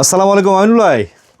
আসসালামু আলাইকুম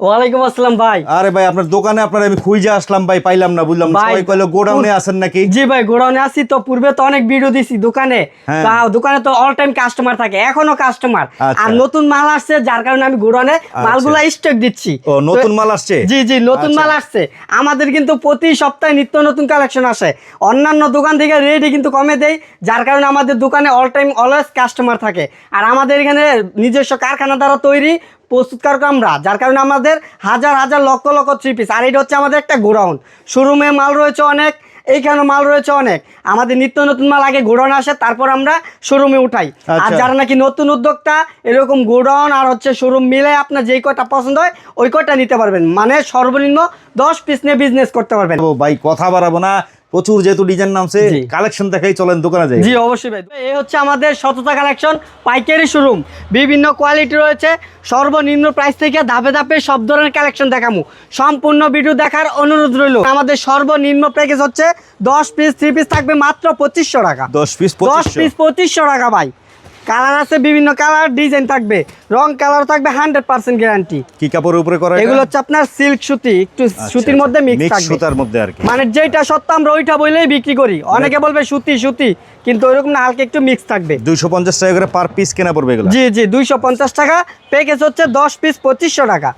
ওয়ালাইকুম আসসালাম ভাই। আরে ভাই আপনার দোকানে আপনার আমি খুঁজে আসলাম ভাই পাইলাম না বুঝলাম সবাই কইলো গোডাউনে আছেন নাকি? জি ভাই গোডাউনে আছি। তো পূর্বে তো অনেক ভিডিও দিছি দোকানে। হ্যাঁ। দোকানে তো অল টাইম কাস্টমার থাকে এখনও কাস্টমার আচ্ছা। আর নতুন মাল আসছে যার কারণে আমি গোডাউনে মালগুলা স্টক দিচ্ছি। ও নতুন মাল আসছে? জি জি নতুন আচ্ছা। মাল আসছে। আমাদের কিন্তু প্রতি সপ্তাহে নিত্য নতুন কালেকশন আসে। অন্যান্য দোকান থেকে রেটে কিন্তু কমে দেয় যার কারণে আমাদের দোকানে অল টাইম অলওয়েজ কাস্টমার থাকে। আর আমাদের এখানে নিজস্ব কারখানা দ্বারা তৈরি প্রস্তুতকারক আমরা যার কারণে আমাদের হাজার হাজার লক্ষ লক্ষ থ্রি পিস আর এটা হচ্ছে আমাদের একটা গোডাউন। শোরুমে মাল রয়েছে অনেক এইখানে মাল রয়েছে অনেক। আমাদের নিত্য নতুন মাল আগে গোডাউন আসে তারপর আমরা শোরুমে উঠাই। আর আচ্ছা। যারা নাকি নতুন উদ্যোক্তা এরকম গোডাউন আর হচ্ছে শোরুম মিলে আপনার যেই কটা পছন্দ হয় ওই কটা নিতে পারবেন। মানে সর্বনিম্ন দশ পিস নিয়ে বিজনেস করতে পারবেন। ও ভাই কথা বাড়াবো না। প্রচুর যেহেতু ডিজাইন নামছে। কালেকশন দেখাই চলেন দোকানে যাই। জি অবশ্যই ভাই। এ হচ্ছে আমাদের সততা কালেকশন পাইকারি শোরুম বিভিন্ন কোয়ালিটি রয়েছে সর্বনিম্ন প্রাইস থেকে ধাপে ধাপে সব ধরনের কালেকশন দেখামু। সম্পূর্ণ ভিডিও দেখার অনুরোধ রইল। আমাদের সর্বনিম্ন প্যাকেজ হচ্ছে দশ পিস থ্রি পিস থাকবে মাত্র পঁচিশশো টাকা। দশ পিস দশ পিস পঁচিশশো টাকা ভাই। কালার আছে বিভিন্ন কালার ডিজাইন থাকবে। রং কালার থাকবে হান্ড্রেড পার্সেন্ট গ্যারান্টি কি কাপড়ের উপরে করা এগুলো হচ্ছে আপনার সিল্ক সুতি একটু সুতির মধ্যে মিক্স থাকবে। সুতার মধ্যে আর কি। মানে যেটা সত্য আমরা ওইটা বলেই বিক্রি করি। অনেকে বলবে সুতি সুতি কিন্তু ওইরকম না হালকা একটু মিক্স থাকবে। দুইশো পঞ্চাশ টাকা করে পার পিস কেনা পড়বে এগুলো? জি জি দুইশো পঞ্চাশ টাকা। প্যাকেজ হচ্ছে দশ পিস পঁচিশশো টাকা।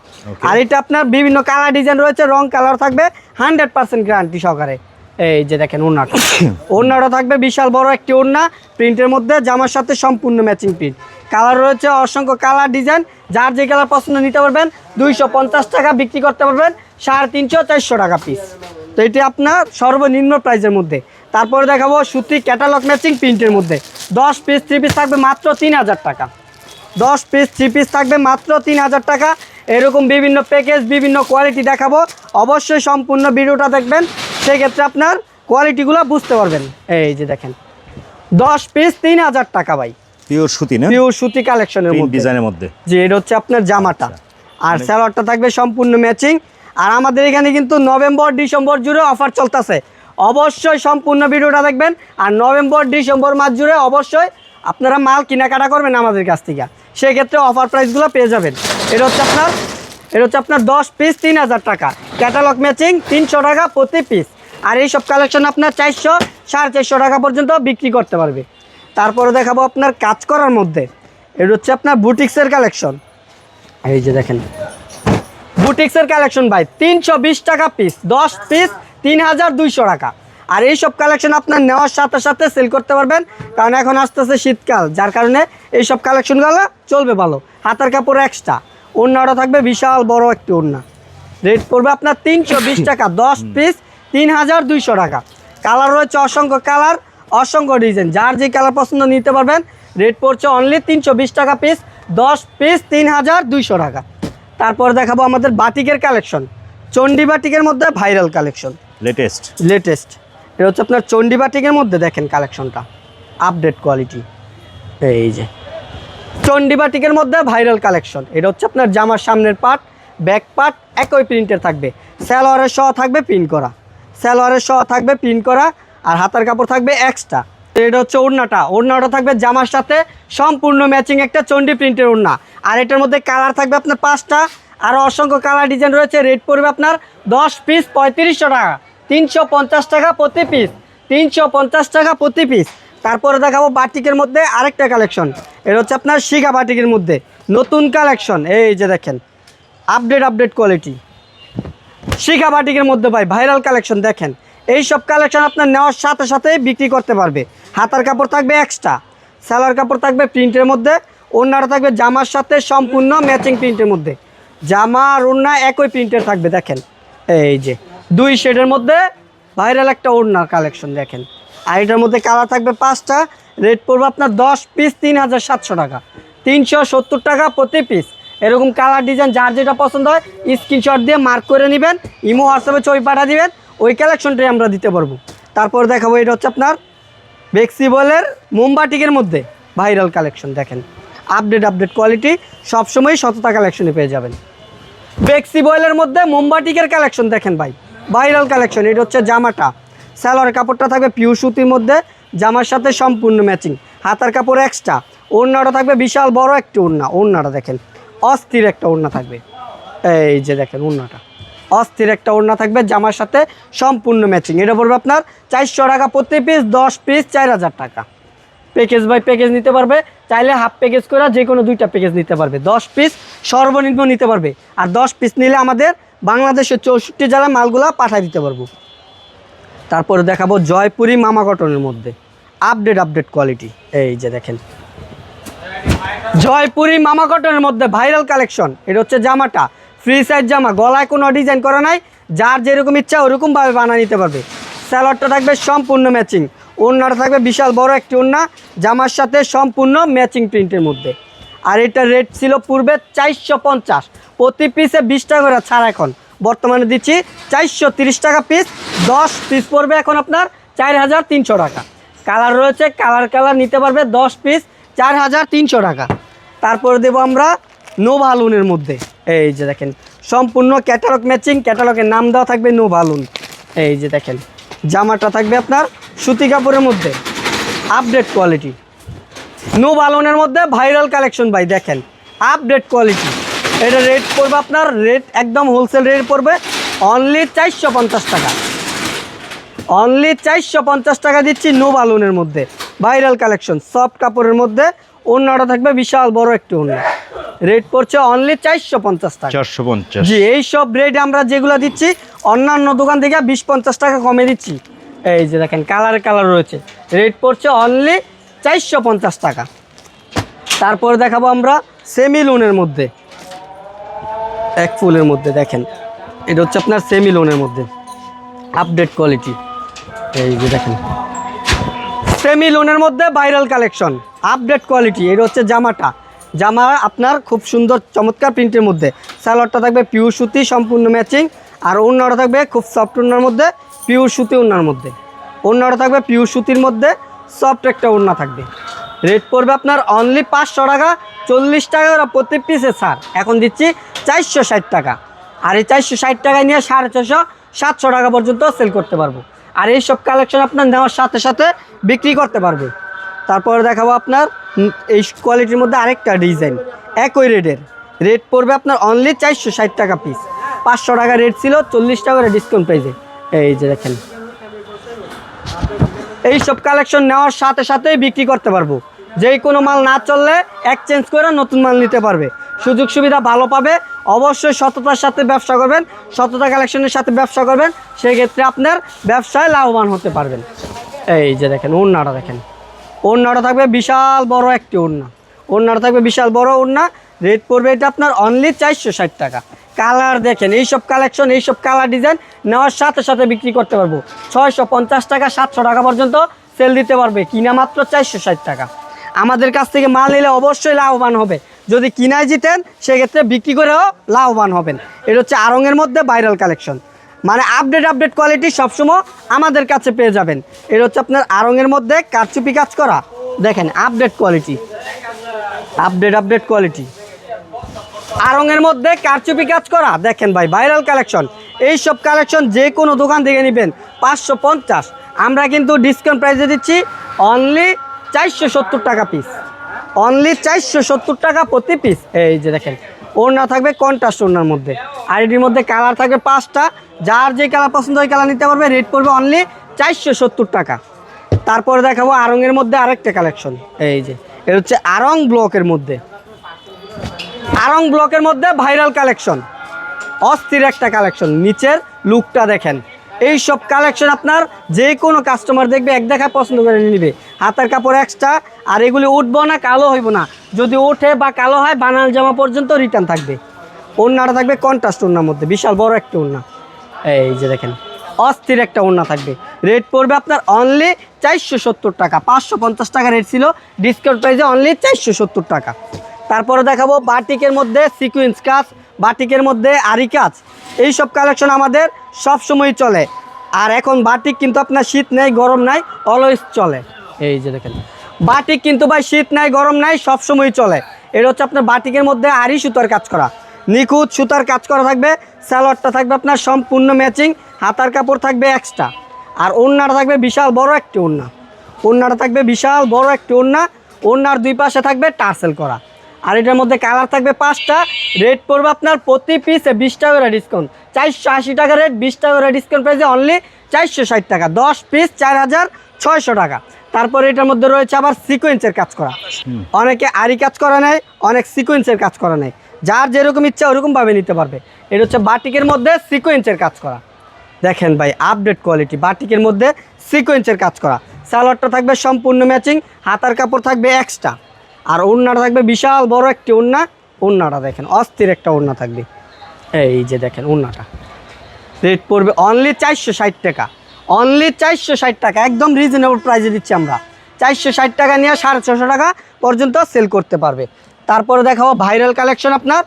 আর এটা আপনার বিভিন্ন কালার ডিজাইন রয়েছে রং কালার থাকবে হান্ড্রেড পার্সেন্ট গ্যারান্টি সহকারে। এই যে দেখেন ওড়নাটা। ওড়নাটা থাকবে বিশাল বড় একটি ওড়না, প্রিন্টের মধ্যে জামার সাথে সম্পূর্ণ ম্যাচিং প্রিন্ট কালার রয়েছে অসংখ্য কালার ডিজাইন যার যে কালার পছন্দ নিতে পারবেন, দুইশো পঞ্চাশ টাকা বিক্রি করতে পারবেন, সাড়ে তিনশো, চারশো টাকা পিস তো এটি আপনার সর্বনিম্ন প্রাইসের মধ্যে। তারপরে দেখাবো সুতি ক্যাটালগ ম্যাচিং প্রিন্টের মধ্যে। দশ পিস থ্রি পিস থাকবে মাত্র তিন হাজার টাকা। দশ পিস থ্রি পিস থাকবে মাত্র তিন হাজার টাকা। এরকম বিভিন্ন প্যাকেজ বিভিন্ন কোয়ালিটি দেখাবো। অবশ্যই সম্পূর্ণ ভিডিওটা দেখবেন। সেক্ষেত্রে আপনার কোয়ালিটিগুলো বুঝতে পারবেন। এই যে দেখেন। দশ পিস তিন হাজার টাকা ভাই। পিওর সুতি না? পিওর সুতি কালেকশনের মধ্যে। ডিজাইনের মধ্যে। যে এটা হচ্ছে আপনার জামাটা। আর স্যালোয়ারটা থাকবে সম্পূর্ণ ম্যাচিং আর আমাদের এখানে কিন্তু নভেম্বর ডিসেম্বর জুড়ে অফার চলতেছে। অবশ্যই সম্পূর্ণ ভিডিওটা দেখবেন। আর নভেম্বর ডিসেম্বর মাস জুড়ে অবশ্যই আপনারা মাল কেনাকাটা করবেন আমাদের কাছ থেকে। সেক্ষেত্রে অফার প্রাইসগুলো পেয়ে যাবেন। এটা হচ্ছে আপনার, এটা হচ্ছে আপনার দশ পিস তিন হাজার টাকা। ক্যাটালগ ম্যাচিং তিনশো টাকা প্রতি পিস আর এই সব কালেকশন আপনার চারশো, সাড়ে চারশো টাকা পর্যন্ত বিক্রি করতে পারবে। তারপরে দেখাবো আপনার কাজ করার মধ্যে। এটা হচ্ছে আপনার বুটিক্সের কালেকশন এই যে দেখেন। বুটিক্সের কালেকশন ভাই, তিনশো বিশ টাকা পিস দশ পিস তিন হাজার দুইশো টাকা। আর এই সব কালেকশন আপনার নেওয়ার সাথে সাথে সেল করতে পারবেন। কারণ এখন আসতেছে শীতকাল যার কারণে এই সব কালেকশনগুলো চলবে ভালো। হাতার কাপড় এক্সট্রা ওড়নাটা থাকবে বিশাল বড় একটি ওড়না। রেট পড়বে আপনার তিনশো বিশ টাকা দশ পিস তিন হাজার দুইশো টাকা। কালার রয়েছে অসংখ্য কালার অসংখ্য ডিজাইন যার যে কালার পছন্দ নিতে পারবেন রেট পড়ছে অনলি তিনশো বিশ টাকা পিস দশ পিস তিন হাজার দুইশো টাকা। তারপর দেখাবো আমাদের বাটিকের কালেকশন চণ্ডী বাটিকের মধ্যে ভাইরাল কালেকশন লেটেস্ট লেটেস্ট এটা হচ্ছে আপনার চণ্ডী বাটিকের মধ্যে দেখেন কালেকশনটা। আপডেট কোয়ালিটি এই যে। চণ্ডী বাটিকের মধ্যে ভাইরাল কালেকশন এটা হচ্ছে আপনার জামার সামনের পার্ট ব্যাক পার্ট একই প্রিন্টের থাকবে। স্যালোয়ারের সহ থাকবে প্রিন্ট করা। স্যালোয়ারের সহ থাকবে প্রিন্ট করা আর হাতার কাপড় থাকবে এক্সট্রা এটা হচ্ছে ওড়নাটা। ওড়নাটা থাকবে জামার সাথে সম্পূর্ণ ম্যাচিং একটা চণ্ডী প্রিন্টের ওড়না। আর এটার মধ্যে কালার থাকবে আপনার পাঁচটা। আরও অসংখ্য কালার ডিজাইন রয়েছে। রেট পড়বে আপনার দশ পিস পঁয়ত্রিশশো টাকা। তিনশো পঞ্চাশ টাকা প্রতি পিস তিনশো পঞ্চাশ টাকা প্রতি পিস তারপরে দেখাবো বাটিকের মধ্যে আরেকটা কালেকশন এটা হচ্ছে আপনার শিখা বাটিকের মধ্যে, নতুন কালেকশন এই যে দেখেন আপডেট আপডেট কোয়ালিটি শিখা বাটিকের মধ্যে ভাই ভাইরাল কালেকশন দেখেন। এই সব কালেকশন আপনার নেওয়ার সাথে সাথে বিক্রি করতে পারবে। হাতার কাপড় থাকবে এক্সট্রা সালোয়ার কাপড় থাকবে প্রিন্টের মধ্যে, ওড়নাটা থাকবে জামার সাথে সম্পূর্ণ ম্যাচিং প্রিন্টের মধ্যে। জামা আর ওড়না একই প্রিন্টের থাকবে, দেখেন। এই যে দুই শেডের মধ্যে ভাইরাল একটা ওড়নার কালেকশন দেখেন। আর এটার মধ্যে কালার থাকবে পাঁচটা, রেট পড়বে আপনার দশ পিস তিন হাজার সাতশো টাকা। তিনশো সত্তর টাকা প্রতি পিস। এরকম কালার ডিজাইন যার যেটা পছন্দ হয়, স্ক্রিনশট দিয়ে মার্ক করে নেবেন, ইমো হোয়াটসঅ্যাপে ছবি পাঠা দিবেন, ওই কালেকশনটাই আমরা দিতে পারব। তারপর দেখাবো এটা হচ্ছে আপনার বেক্সিবলের মোমবাটিকের মধ্যে ভাইরাল কালেকশন দেখেন। আপডেট আপডেট কোয়ালিটি সবসময় সততা কালেকশনে পেয়ে যাবেন। বেক্সিবয়েলের মধ্যে মোমবাটিকের কালেকশন দেখেন ভাই। ভাইরাল কালেকশন, এটা হচ্ছে জামাটা। স্যালোয়ার কাপড়টা থাকবে পিউ সুতির মধ্যে, জামার সাথে সম্পূর্ণ ম্যাচিং হাতার কাপড় এক্সট্রা ওড়নাটা থাকবে বিশাল বড় একটি ওড়না, ওড়নাটা দেখেন। অস্থির একটা ওড়না থাকবে। এই যে দেখেন ওড়নাটা। অস্থির একটা ওড়না থাকবে জামার সাথে সম্পূর্ণ ম্যাচিং এটা পড়বে আপনার চারশো টাকা প্রতি পিস দশ পিস চার হাজার টাকা। প্যাকেজ বাই প্যাকেজ নিতে পারবে। চাইলে হাফ প্যাকেজ করে যে কোনো দুইটা প্যাকেজ নিতে পারবে। দশ পিস সর্বনিম্ন নিতে পারবে। আর দশ পিস নিলে আমাদের বাংলাদেশের চৌষট্টি জেলায় মালগুলা পাঠিয়ে দিতে পারব। তারপরে দেখাবো জয়পুরি মামা কটনের মধ্যে। আপডেট আপডেট কোয়ালিটি এই যে দেখেন। জয়পুরি মামা কটনের মধ্যে ভাইরাল কালেকশন এটা হচ্ছে জামাটা। ফ্রি সাইজ জামা। গলায় কোনো ডিজাইন করা নাই। যার যেরকম ইচ্ছা ওরকমভাবে বানিয়ে নিতে পারবে। স্যালাডটা থাকবে সম্পূর্ণ ম্যাচিং ওড়নাটা থাকবে বিশাল বড় একটি ওড়না। জামার সাথে সম্পূর্ণ ম্যাচিং প্রিন্টের মধ্যে। আর এটা রেট ছিল পূর্বে চারশো পঞ্চাশ। প্রতি পিসে বিশ টাকা করে ছাড় এখন। বর্তমানে দিচ্ছি চারশো তিরিশ টাকা পিস দশ পিস পড়বে এখন আপনার চার হাজার তিনশো টাকা। কালার রয়েছে কালার কালার নিতে পারবে দশ পিস চার হাজার তিনশো টাকা। তারপরে দেবো আমরা নো ভালুনের মধ্যে। এই যে দেখেন, সম্পূর্ণ ক্যাটালগ ম্যাচিং ক্যাটালগের নাম দেওয়া থাকবে নো ভালুন এই যে দেখেন, জামাটা থাকবে আপনার সুতি কাপড়ের মধ্যে। আপডেট কোয়ালিটি নো বালনের মধ্যে ভাইরাল কালেকশন ভাই দেখেন। আপডেট কোয়ালিটি এটা রেট পড়বে আপনার রেট একদম হোলসেল রেট পড়বে অনলি চারশো পঞ্চাশ টাকা। অনলি চারশো পঞ্চাশ টাকা দিচ্ছি নো বালুনের মধ্যে। ভাইরাল কালেকশন সফট কাপড়ের মধ্যে। অন্যটা থাকবে বিশাল বড় একটি অন্য রেট পড়ছে অনলি চারশো পঞ্চাশ টাকা। চারশো পঞ্চাশ। জি এই সব রেট আমরা যেগুলো দিচ্ছি অন্যান্য দোকান থেকে বিশ পঞ্চাশ টাকা কমে দিচ্ছি। এই যে দেখেন কালার কালার রয়েছে। রেট পড়ছে অনলি চারশো পঞ্চাশ টাকা। তারপরে দেখাবো আমরা সেমি লোনের মধ্যে। এক ফুলের মধ্যে দেখেন, এটা হচ্ছে আপনার সেমি লোনের মধ্যে। আপডেট কোয়ালিটি এই যে দেখেন সেমি লোনের মধ্যে ভাইরাল কালেকশন আপডেট কোয়ালিটি এটা হচ্ছে জামাটা। জামা আপনার খুব সুন্দর, চমৎকার প্রিন্টের মধ্যে। স্যালোয়ারটা থাকবে পিওর সুতি, সম্পূর্ণ ম্যাচিং আর অন্যটা থাকবে খুব সফট ওড়নার মধ্যে পিওর সুতি ওড়নার মধ্যে। অন্যটা থাকবে পিওর সুতির মধ্যে। সফট একটা ওড়না থাকবে। রেট পড়বে আপনার অনলি পাঁচশো টাকা, চল্লিশ টাকা করে প্রতি পিসে ছাড়। এখন দিচ্ছি চারশো ষাট টাকা। আর এই চারশো ষাট টাকায় নিয়ে সাড়ে ছশো সাতশো টাকা পর্যন্ত সেল করতে পারব। আর এই সব কালেকশন আপনার নেওয়ার সাথে সাথে বিক্রি করতে পারবে। তারপরে দেখাবো আপনার এই কোয়ালিটির মধ্যে আরেকটা ডিজাইন একই রেটের রেট পড়বে আপনার অনলি চারশো ষাট টাকা পিস পাঁচশো টাকা রেট ছিল, চল্লিশ টাকা ডিসকাউন্ট প্রাইসে এই যে দেখেন। এই সব কালেকশন নেওয়ার সাথে সাথেই বিক্রি করতে পারব। যেই কোনো মাল না চললে এক্সচেঞ্জ করে নতুন মাল নিতে পারবে। সুযোগ সুবিধা ভালো পাবে। অবশ্যই সততার সাথে ব্যবসা করবেন, সততা কালেকশনের সাথে ব্যবসা করবেন, সেক্ষেত্রে আপনার ব্যবসায় লাভবান হতে পারবেন। এই যে দেখেন, ওড়নাটা দেখেন। ওড়নাটা থাকবে বিশাল বড় একটি ওড়না। ওড়নাটা থাকবে বিশাল বড় ওড়না। রেট পড়বে এটা আপনার অনলি চারশো ষাট টাকা। কালার দেখেন, এইসব কালেকশন এইসব কালার ডিজাইন নেওয়ার সাথে সাথে বিক্রি করতে পারব। ছয়শো পঞ্চাশ টাকা, সাতশো টাকা পর্যন্ত সেল দিতে পারবে। কিনা মাত্র চারশো ষাট টাকা। আমাদের কাছ থেকে মাল নিলে অবশ্যই লাভবান হবে। যদি কিনায় জিতেন, সেক্ষেত্রে বিক্রি করেও লাভবান হবেন। এটা হচ্ছে আরঙের মধ্যে ভাইরাল কালেকশন মানে আপডেট আপডেট কোয়ালিটি সবসময় আমাদের কাছে পেয়ে যাবেন। এটা হচ্ছে আপনার আরঙের মধ্যে কারচুপি কাজ করা। দেখেন update quality update update quality আরঙের মধ্যে কারচুপি কাজ করা। দেখেন ভাই ভাইরাল কালেকশন এই সব কালেকশন যে কোনো দোকান থেকে নেবেন, পাঁচশো পঞ্চাশ। আমরা কিন্তু ডিসকাউন্ট প্রাইসে দিচ্ছি অনলি চারশো সত্তর টাকা পিস অনলি চারশো সত্তর টাকা প্রতি পিস এই যে দেখেন, ওড়না থাকবে কন্ট্রাস্ট ওড়নার মধ্যে। আর এটির মধ্যে কালার থাকবে পাঁচটা। যার যে কালার পছন্দ হয় কালার নিতে পারবে রেট পড়বে অনলি চারশো সত্তর টাকা। তারপরে দেখাবো আরঙের মধ্যে আরেকটা কালেকশন এই যে, এটা হচ্ছে আরং ব্লকের মধ্যে। আরং ব্লকের মধ্যে ভাইরাল কালেকশন। অস্থির একটা কালেকশন। নিচের লুকটা দেখেন। এই সব কালেকশন আপনার যে কোনো কাস্টমার দেখবে, এক দেখায় পছন্দ করে নিবে। হাতের কাপড় এক্সট্রা আর এগুলি উঠবো না, কালো হইব না। যদি ওঠে বা কালো হয় বানাল জামা পর্যন্ত রিটার্ন থাকবে। ওড়নাটা থাকবে কন্ট্রাস্ট ওড়নার মধ্যে। বিশাল বড় একটা ওড়না। এই যে দেখেন, অস্থির একটা ওড়না থাকবে। রেট পড়বে আপনার অনলি চারশো সত্তর টাকা। পাঁচশো পঞ্চাশ টাকা রেট ছিল। ডিসকাউন্ট প্রাইসে অনলি চারশো সত্তর টাকা। তারপরে দেখাবো বাটিকের মধ্যে সিকুয়েন্স কাজ, বাটিকের মধ্যে আরি কাজ। এই সব কালেকশন আমাদের সব সময় চলে। আর এখন বাটিক কিন্তু আপনার শীত নেই, গরম নাই অলওয়েজ চলে। এই যে দেখেন। বাটিক কিন্তু ভাই শীত নাই, গরম নাই সব সময় চলে। এটা হচ্ছে আপনার বাটিকের মধ্যে আরি সুতার কাজ করা। নিখুঁত সুতার কাজ করা থাকবে স্যালোয়ারটা থাকবে আপনার সম্পূর্ণ ম্যাচিং হাতার কাপড় থাকবে এক্সট্রা আর ওড়নাটা থাকবে বিশাল বড় একটি ওড়না। ওড়নাটা থাকবে বিশাল বড় একটি ওড়না, ওড়নার দুই পাশে থাকবে টার্সেল করা। আর এটার মধ্যে কালার থাকবে পাঁচটা। রেট পড়বে আপনার প্রতি পিসে বিশ টাকা করে ডিসকাউন্ট চারশো আশি টাকা রেট বিশ টাকা করে ডিসকাউন্ট প্রাইসে অনলি চারশো ষাট টাকা। দশ পিস চার হাজার ছয়শো টাকা। তারপরে এটার মধ্যে রয়েছে আবার সিকোয়েন্সের কাজ করা। অনেকে আরি কাজ করা নেয় অনেক সিকোয়েন্সের কাজ করা নেয়। যার যেরকম ইচ্ছা ওরকমভাবে নিতে পারবে। এটা হচ্ছে বাটিকের মধ্যে সিকোয়েন্সের কাজ করা। দেখেন ভাই আপডেট কোয়ালিটি বাটিকের মধ্যে সিকোয়েন্সের কাজ করা। সালোয়ারটা থাকবে সম্পূর্ণ ম্যাচিং হাতার কাপড় থাকবে এক্সট্রা আর ওড়নাটা থাকবে বিশাল বড় একটি ওড়না। ওড়নাটা দেখেন, অস্থির একটা ওড়না থাকবে। এই যে দেখেন ওড়নাটা। রেট পড়বে অনলি চারশো ষাট টাকা। অনলি চারশো ষাট টাকা, একদম রিজনেবল প্রাইসে দিচ্ছি আমরা। চারশো ষাট টাকা নিয়ে সাড়ে ছশো টাকা পর্যন্ত সেল করতে পারবে। তারপরে দেখাবো ভাইরাল কালেকশন আপনার।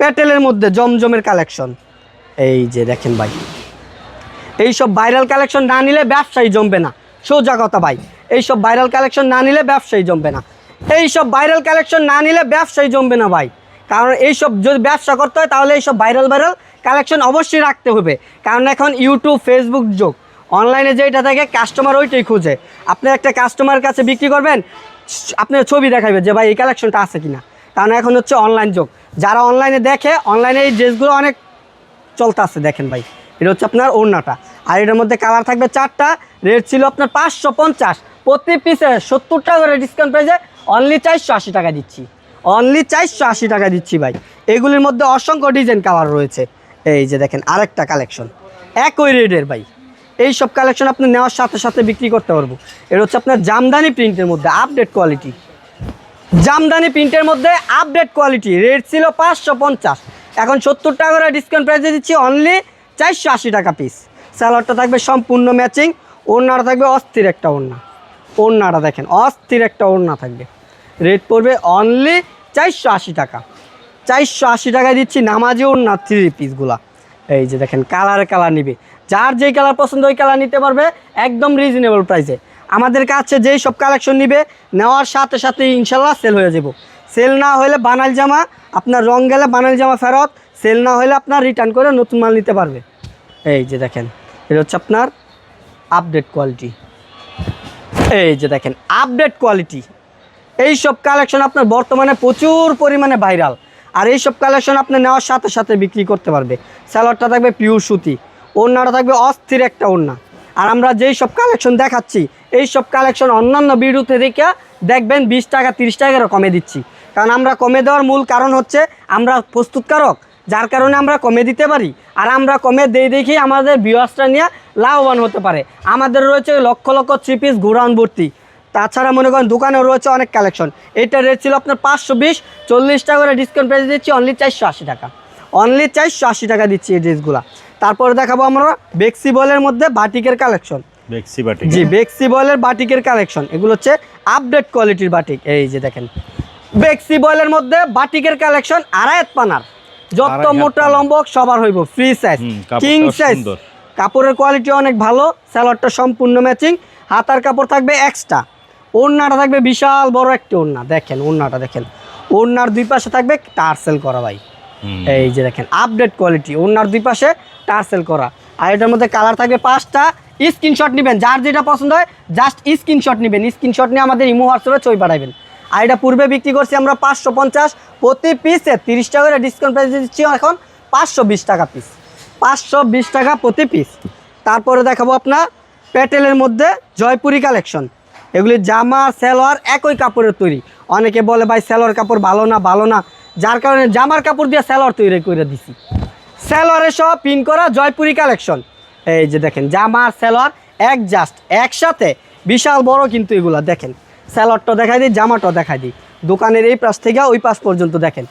প্যাটেলের মধ্যে জমজমের কালেকশন এই যে দেখেন ভাই। এইসব ভাইরাল কালেকশন না নিলে ব্যবসায়ী জমবে না। সোজা কথা ভাই। এইসব ভাইরাল কালেকশন না নিলে ব্যবসায়ী জমবে না। এইসব ভাইরাল কালেকশন না নিলে ব্যবসায়ী জমবে না ভাই। কারণ এইসব যদি ব্যবসা করতে হয়, তাহলে এইসব ভাইরাল ভাইরাল কালেকশন অবশ্যই রাখতে হবে। কারণ এখন ইউটিউব ফেসবুক যোগ। অনলাইনে যেটা থাকে কাস্টমার ওইটাই খুঁজে। আপনি একটা কাস্টমারের কাছে বিক্রি করবেন আপনার ছবি দেখাবে যে, ভাই, এই কালেকশনটা আছে কিনা? কারণ এখন হচ্ছে অনলাইন যোগ। যারা অনলাইনে দেখে অনলাইনে এই ড্রেসগুলো অনেক চলতে আছে দেখেন ভাই। এটা হচ্ছে আপনার ওড়নাটা। আর এটার মধ্যে কালার থাকবে চারটা। রেট ছিল আপনার পাঁচশো পঞ্চাশ। প্রতি পিসে সত্তর টাকা করে ডিসকাউন্ট পেয়েছে অনলি চারশো আশি টাকা দিচ্ছি। অনলি চারশো আশি টাকা দিচ্ছি ভাই। এগুলির মধ্যে অসংখ্য ডিজাইন কালার রয়েছে। এই যে দেখেন, আরেকটা কালেকশন একই রেটের ভাই। এই সব কালেকশন আপনি নেওয়ার সাথে সাথে বিক্রি করতে পারব। এটা হচ্ছে আপনার জামদানি প্রিন্টের মধ্যে আপডেট কোয়ালিটি জামদানি প্রিন্টের মধ্যে আপডেট কোয়ালিটি রেট ছিল পাঁচশো পঞ্চাশ। এখন সত্তর টাকা করে ডিসকাউন্ট প্রাইসে দিচ্ছি অনলি চারশো আশি টাকা পিস স্যালাডটা থাকবে সম্পূর্ণ ম্যাচিং ওড়নাটা থাকবে অস্থির একটা ওড়না। ওড়নাটা দেখেন, অস্থির একটা ওড়না থাকবে। রেট পড়বে অনলি চারশো আশি টাকা। চারশো আশি টাকায় দিচ্ছি নামাজি ওড়না থ্রি পিসগুলা এই যে দেখেন কালার কালার নিবে। যার যেই কালার পছন্দ ওই কালার নিতে পারবে একদম রিজনেবল প্রাইসে আমাদের কাছে যেই সব কালেকশন নিবে, নেওয়ার সাথে সাথে ইনশাল্লাহ সেল হয়ে যাব। সেল না হলে বানাল জামা, আপনার রং গেলে বানাল জামা ফেরত। সেল না হলে আপনার রিটার্ন করে নতুন মাল নিতে পারবে। এই যে দেখেন, এটা হচ্ছে আপনার আপডেট কোয়ালিটি এই যে দেখেন আপডেট কোয়ালিটি এই সব কালেকশন আপনার বর্তমানে প্রচুর পরিমাণে ভাইরাল আর এই সব কালেকশন আপনি নেওয়ার সাথে সাথে বিক্রি করতে পারবে। স্যালাডটা থাকবে পিওর সুতি, ওড়নাটা থাকবে অস্থির একটা ওড়না। আর আমরা যেই সব কালেকশন দেখাচ্ছি এই সব কালেকশন অন্যান্য বিরুদ্ধে দেখে দেখবেন বিশ টাকা, তিরিশ টাকারও কমে দিচ্ছি। কারণ আমরা কমে দেওয়ার মূল কারণ হচ্ছে, আমরা প্রস্তুতকারক। যার কারণে আমরা কমে দিতে পারি। আর আমরা কমে দেই দেখি আমাদের ভিউয়ার্সটা নিয়ে লাভবান হতে পারে। আমাদের রয়েছে লক্ষ লক্ষ থ্রি পিস ঘুরান ভর্তি তাছাড়া মনে করেন দোকানেও রয়েছে অনেক কালেকশন এটা রেট ছিল আপনার পাঁচশো বিশ চল্লিশ টাকা করে ডিসকাউন্ট প্রাইস দিচ্ছি অনলি চারশো আশি টাকা। অনলি চারশো আশি টাকা দিচ্ছি এই ড্রেসগুলা তারপরে দেখাবো আমরা বেক্সি বলের মধ্যে বাটিকের কালেকশন বেক্সি বাটি জি বেক্সি বয়েলের বাটিকের কালেকশন এগুলো হচ্ছে আপডেট কোয়ালিটির বাটিক এই যে দেখেন। বেক্সি বয়েলের মধ্যে বাটিকের কালেকশন আড়াইত পানার। যত মোটা পানার। লম্ব সবার হইব ফ্রি সাইজ কিং সাইজ কাপড়ের কোয়ালিটি অনেক ভালো স্যালোয়ারটা সম্পূর্ণ ম্যাচিং হাতার কাপড় থাকবে এক্সট্রা ওড়নাটা থাকবে বিশাল বড় একটি ওড়না। দেখেন ওড়নাটা দেখেন। ওড়নার দুই পাশে থাকবে টার্সেল করা ভাই। এই যে দেখেন আপডেট কোয়ালিটি ওড়নার দুই পাশে টার্সেল করা। আর এটার মধ্যে কালার থাকবে পাঁচটা। স্ক্রিনশট নেবেন যার যেটা পছন্দ হয় জাস্ট স্ক্রিনশট নেবেন। স্ক্রিনশট নিয়ে আমাদের ইমো হোয়াটসঅ্যাপে ছবি পাঠাবেন আর এটা পূর্বে বিক্রি করছি আমরা পাঁচশো পঞ্চাশ, প্রতি পিসে তিরিশ টাকা করে ডিসকাউন্ট প্রাইস দিচ্ছি এখন পাঁচশো বিশ টাকা পিস পাঁচশো বিশ টাকা প্রতি পিস তারপরে দেখাবো আপনার প্যাটেলের মধ্যে জয়পুরি কালেকশন এগুলি জামা, সালোয়ার, একই কাপড়ের তৈরি। অনেকে বলে, ভাই, সালোয়ার কাপড় ভালো না ভালো না। যার কারণে জামার কাপড় দিয়ে সালোয়ার তৈরি করে দিছি। সালোয়ারে সহ পিন করা জয়পুরি কালেকশন এই যে দেখেন, জামা আর সালোয়ার এক জাস্ট একসাথে। বিশাল বড় কিন্তু এগুলা, দেখেন। সালোয়ারটা দেখাই দিই জামাটা দেখাই দিই। দোকানের এই পাশ থেকে ওই পাশ পর্যন্ত দেখেন।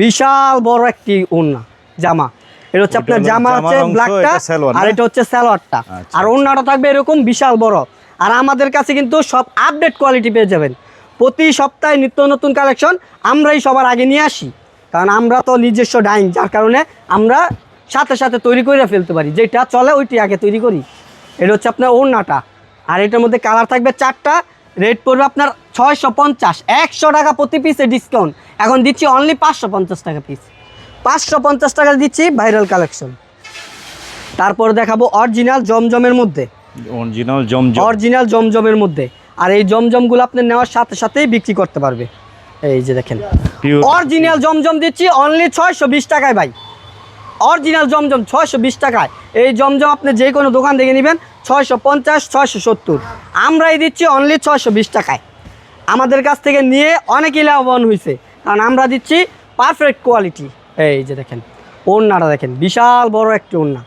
বিশাল বড় একটি ওড়না জামা। এটা হচ্ছে আপনার জামা হচ্ছে ব্ল্যাকটা আর এটা হচ্ছে সালোয়ারটা আচ্ছা, আর ওড়নাটা থাকবে এরকম বিশাল বড়। আর আমাদের কাছে কিন্তু সব আপডেট কোয়ালিটি পেয়ে যাবেন। প্রতি সপ্তাহে নিত্য নতুন কালেকশন আমরাই সবার আগে নিয়ে আসি। কারণ আমরা তো নিজস্ব ডাইন যার কারণে আমরা সাথে সাথে তৈরি করে ফেলতে পারি। যেটা চলে ওইটি আগে তৈরি করি। এটা হচ্ছে আপনার ওড়নাটা। আর এটার মধ্যে কালার থাকবে চারটা রেট পড়বে আপনার ছয়শো পঞ্চাশ একশো টাকা প্রতি পিসে ডিসকাউন্ট এখন দিচ্ছি অনলি পাঁচশো পঞ্চাশ টাকা পিস পাঁচশো পঞ্চাশ টাকা দিচ্ছি ভাইরাল কালেকশন তারপর দেখাবো অরিজিনাল জমজমের মধ্যে। অরিজিনাল জমজম। অরিজিনাল জমজমের মধ্যে। আর এই জমজমগুলো আপনি নেওয়ার সাথে সাথেই বিক্রি করতে পারবে। এই যে দেখেন। অরিজিনাল জমজম দিচ্ছি অনলি ছয়শো বিশ টাকায় ভাই। অরিজিনাল জমজম ছয়শো বিশ টাকায়। এই জমজম আপনি যে কোনো দোকান থেকে নেবেন, ছয়শো পঞ্চাশ, ছয়শো সত্তর। আমরাই দিচ্ছি অনলি ছয়শো বিশ টাকায়। আমাদের কাছ থেকে নিয়ে অনেকই লাভবান হয়েছে কারণ আমরা দিচ্ছি পারফেক্ট কোয়ালিটি এই যে দেখেন, ওড়নাটা দেখেন, বিশাল বড় একটি ওড়না।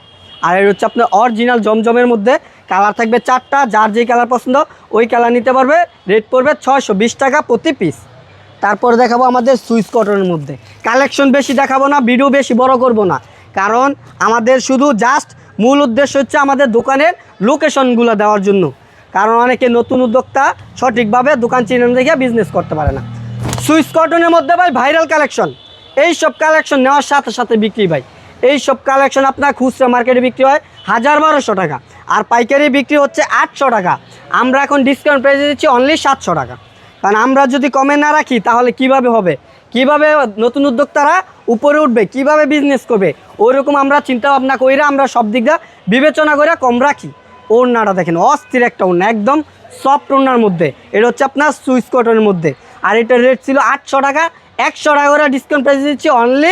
আর এর হচ্ছে আপনার অরিজিনাল জমজমের মধ্যে কালার থাকবে চারটা, যার যেই কালার পছন্দ, ওই কালার নিতে পারবে রেট পড়বে ছয়শো বিশ টাকা প্রতি পিস তারপরে দেখাবো আমাদের সুইচ কটনের মধ্যে। কালেকশন বেশি দেখাবো না ভিডিও বেশি বড় করব না। কারণ আমাদের শুধু জাস্ট মূল উদ্দেশ্য হচ্ছে আমাদের দোকানের লোকেশনগুলো দেওয়ার জন্য। কারণ অনেকে নতুন উদ্যোক্তা সঠিকভাবে দোকান চিনে দেখে বিজনেস করতে পারে না। সুইচ কটনের মধ্যে ভাই ভাইরাল কালেকশন এই সব কালেকশন নেওয়ার সাথে সাথে বিক্রি ভাই। এই সব কালেকশন আপনার খুচরা মার্কেটে বিক্রি হয় হাজার বারোশো টাকা। আর পাইকারি বিক্রি হচ্ছে আটশো টাকা। আমরা এখন ডিসকাউন্ট প্রাইসে দিচ্ছি অনলি সাতশো টাকা। কারণ আমরা যদি কমে না রাখি তাহলে কীভাবে হবে? কীভাবে নতুন উদ্যোক্তারা উপরে উঠবে, কীভাবে বিজনেস করবে, ওইরকম আমরা চিন্তা ভাবনা কইরা আমরা সব দিকটা বিবেচনা করে কম রাখি। ওড়নাটা দেখেন, অস্থির একটা ওড়না, একদম সফট ওড়নার মধ্যে। এটা হচ্ছে আপনার সুইচ কটনের মধ্যে। আর এটার রেট ছিল আটশো টাকা, একশো টাকা করে ডিসকাউন্ট প্রাইস দিচ্ছি অনলি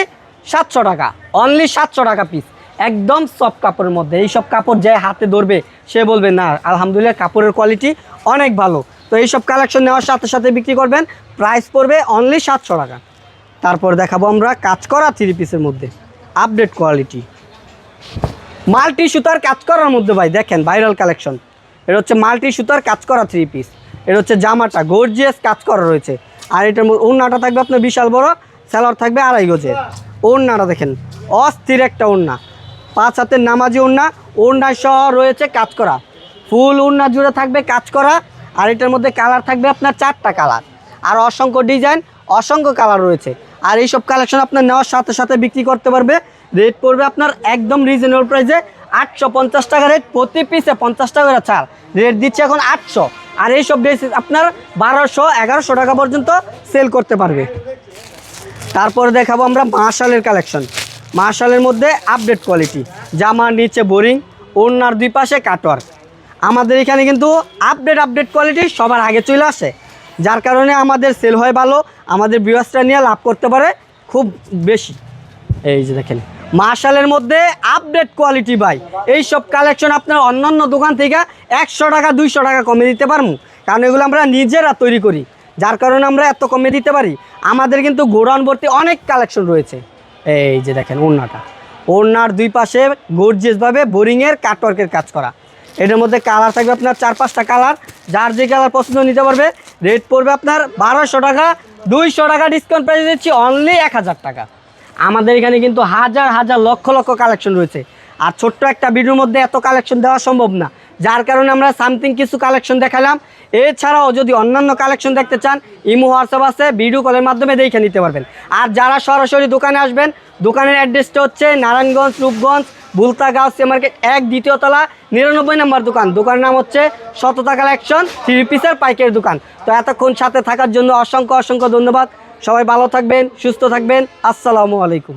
সাতশো টাকা অনলি সাতশো টাকা পিস একদম সফট কাপড়ের মধ্যে এই সব কাপড় যে হাতে ধরবে, সে বলবে, না, আলহামদুলিল্লাহ কাপড়ের কোয়ালিটি অনেক ভালো। তো এই সব কালেকশন নেওয়ার সাথে সাথে বিক্রি করবেন প্রাইস পড়বে অনলি সাতশো টাকা। তারপর দেখাবো আমরা কাজ করা থ্রি পিসের মধ্যে আপডেট কোয়ালিটি মাল্টি সুতার কাজ করার মধ্যে ভাই, দেখেন ভাইরাল কালেকশন এটা হচ্ছে মাল্টি সুতার কাজ করা থ্রি পিস এটা হচ্ছে জামাটা গর্জিয়াস কাজ করা রয়েছে। আর এটার মধ্যে ওড়নাটা থাকবে আপনার বিশাল বড় স্যালোয়ার থাকবে আড়াই গজের। ওড়নাটা দেখেন, অস্থির একটা ওড়না। পাঁচ হাতের নামাজি ওড়না ওড়না সহ রয়েছে কাজ করা। ফুল ওড়না জুড়ে থাকবে কাজ করা। আর এটার মধ্যে কালার থাকবে আপনার চারটা কালার। আর অসংখ্য ডিজাইন অসংখ্য কালার রয়েছে। আর এইসব কালেকশন আপনার নেওয়ার সাথে সাথে বিক্রি করতে পারবে। রেট পড়বে আপনার একদম রিজনেবল প্রাইসে আটশো পঞ্চাশ টাকা রেট প্রতি পিসে পঞ্চাশ টাকা করে ছাড়। রেট দিচ্ছে এখন আটশো। আর এইসব ড্রেস আপনার বারোশো, এগারোশো টাকা পর্যন্ত সেল করতে পারবে। তারপরে দেখাবো আমরা মার্শালের কালেকশন মার্শালের মধ্যে আপডেট কোয়ালিটি জামার নিচে বোরিং ওড়নার দুই পাশে কাটওয়ার্ক আমাদের এখানে কিন্তু আপডেট আপডেট কোয়ালিটি সবার আগে চলে আসে। যার কারণে আমাদের সেল হয় ভালো, আমাদের বিওয়াসটা নিয়ে লাভ করতে পারে খুব বেশি। এই যে দেখেন, মার্শালের মধ্যে আপডেট কোয়ালিটি বাই এই সব কালেকশন আপনার অন্যান্য দোকান থেকে একশো টাকা, দুইশো টাকা কমে দিতে পারব। কারণ এগুলো আমরা নিজেরা তৈরি করি। যার কারণে আমরা এত কমে দিতে পারি। আমাদের কিন্তু গোডাউন অনেক কালেকশন রয়েছে। এই যে দেখেন, ওড়নাটা। ওড়নার দুই পাশে গর্জিয়াসভাবে বোরিংয়ের কাটওয়ার্কের কাজ করা। এটার মধ্যে কালার থাকবে আপনার চার পাঁচটা কালার যার যে কালার পছন্দ নিতে পারবে রেট পড়বে আপনার বারোশো টাকা। দুইশো টাকা ডিসকাউন্ট প্রাইস দিচ্ছি অনলি এক হাজার টাকা। আমাদের এখানে কিন্তু হাজার হাজার, লক্ষ লক্ষ কালেকশন রয়েছে। আর ছোট্ট একটা ভিডিওর মধ্যে এত কালেকশন দেওয়া সম্ভব না। যার কারণে আমরা সামথিং কিছু কালেকশন দেখালাম। এছাড়াও যদি অন্যান্য কালেকশন দেখতে চান, ইমো, হোয়াটসঅ্যাপ আছে ভিডিও কলের মাধ্যমে দেখে নিতে পারবেন। আর যারা সরাসরি দোকানে আসবেন, দোকানের অ্যাড্রেসটা হচ্ছে নারায়ণগঞ্জ, রূপগঞ্জ বুলতা গাউসিয়া মার্কেট এক দ্বিতীয় তলা, নিরানব্বই নম্বর দোকান। দোকানের নাম হচ্ছে শততা কালেকশন থ্রি পিসের পাইকের দোকান। তো এতক্ষণ সাথে থাকার জন্য অসংখ্য অসংখ্য ধন্যবাদ। সবাই ভালো থাকবেন, সুস্থ থাকবেন। আসসালামু আলাইকুম।